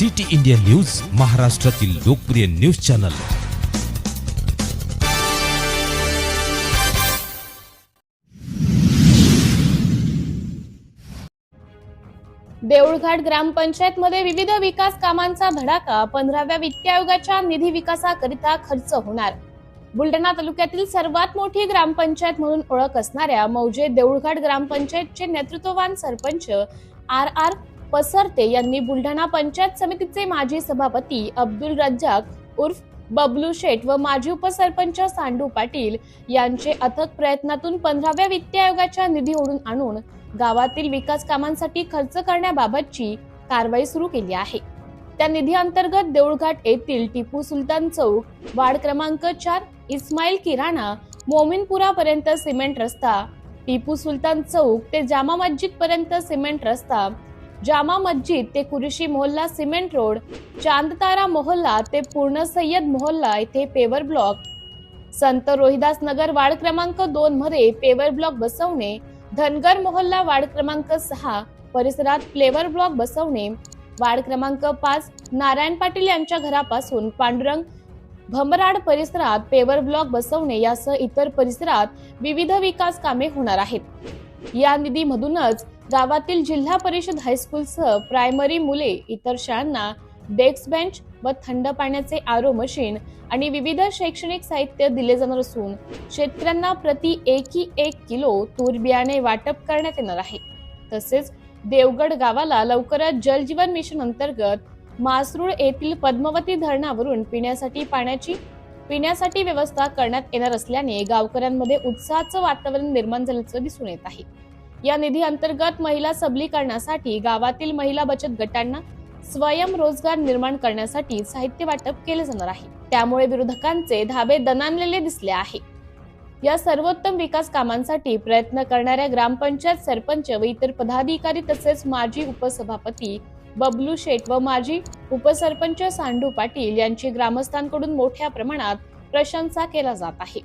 City India news महाराष्ट्रातील लोकप्रिय news channel. Deulghat ग्रामपंचायत मध्ये विविध विकास कामांचा धडाका पंधराव्या वित्त आयोगाच्या निधी विकासाकरिता खर्च होणार. बुलढाणा तालुक्यातील सर्वात मोठी ग्रामपंचायत म्हणून ओळख असणाऱ्या मौजे देऊळघाट ग्रामपंचायतचे नेतृत्ववान सरपंच आर आर पसरते यांनी बुलढाणा पंचायत समितीचे माजी सभापती अब्दुल रज्जाक उर्फ बबलू शेठ व माजी उपसरपंच सांडू पाटील यांचे अथक प्रयत्नातून पंधराव्या वित्त आयोगाच्या निधी ओढून आणून गावातील विकास कामांसाठी खर्च करण्याबाबतची कारवाई सुरू केली आहे. त्या निधी अंतर्गत देऊळघाट येथील टिपू सुलतान चौक वार्ड क्रमांक चार इस्माईल किराणा मोमिनपुरा पर्यंत सिमेंट रस्ता टिपू सुलतान चौक ते जामा मस्जिद पर्यंत सिमेंट रस्ता जामा मस्जिद ते कुरिशी मोहल्ला सिमेंट रोड चांदतारा मोहल्ला ते पूर्ण सय्यद मोहल्ला येथे पेवर ब्लॉक. संत रोहिदास नगर वार्ड क्रमांक दोन मध्ये पेवर ब्लॉक बसवणे धनगर मोहल्ला वार्ड क्रमांक सहा परिसरात फ्लेवर ब्लॉक बसवणे वार्ड क्रमांक पाच नारायण पाटील यांच्या घरापासून पांडुरंग भमराड परिसरात पेवर ब्लॉक बसवणे यासह इतर परिसरात विविध विकास कामे होणार आहेत. या निधीमधूनच गावातील जिल्हा परिषद हायस्कूलसह प्रायमरी मुले इतर शाळांना डेस्क बेंच व थंड पाण्याचे आरो मशीन आणि विविध शैक्षणिक साहित्य दिले जाणार असून शेतकऱ्यांना प्रति एकी एक किलो तूर बियाणे वाटप करण्यात येणार आहे. तसेच देवगड गावाला लवकरच जलजीवन मिशन अंतर्गत मासरूळ येथील पद्मावती धरणावरून पिण्यासाठी पाण्याची पिण्यासाठी व्यवस्था करण्यात येणार असल्याने गावकऱ्यांमध्ये उत्साहाचं वातावरण निर्माण झाल्याचं दिसून येत आहे. या निधी अंतर्गत महिला सबलीकरणासाठी गावातील महिला बचत गटांना स्वयंरोजगार निर्माण करण्यासाठी साहित्य वाटप केले जाणार आहे. त्यामुळे विरोधकांचे धाबे दणानलेले दिसले आहे. या सर्वोत्तम विकास कामांसाठी प्रयत्न करणाऱ्या ग्रामपंचायत सरपंच व इतर पदाधिकारी तसेच माजी उपसभापती बबलू शेठ व माजी उपसरपंच सांडू पाटील यांची ग्रामस्थांकडून मोठ्या प्रमाणात प्रशंसा केला जात आहे.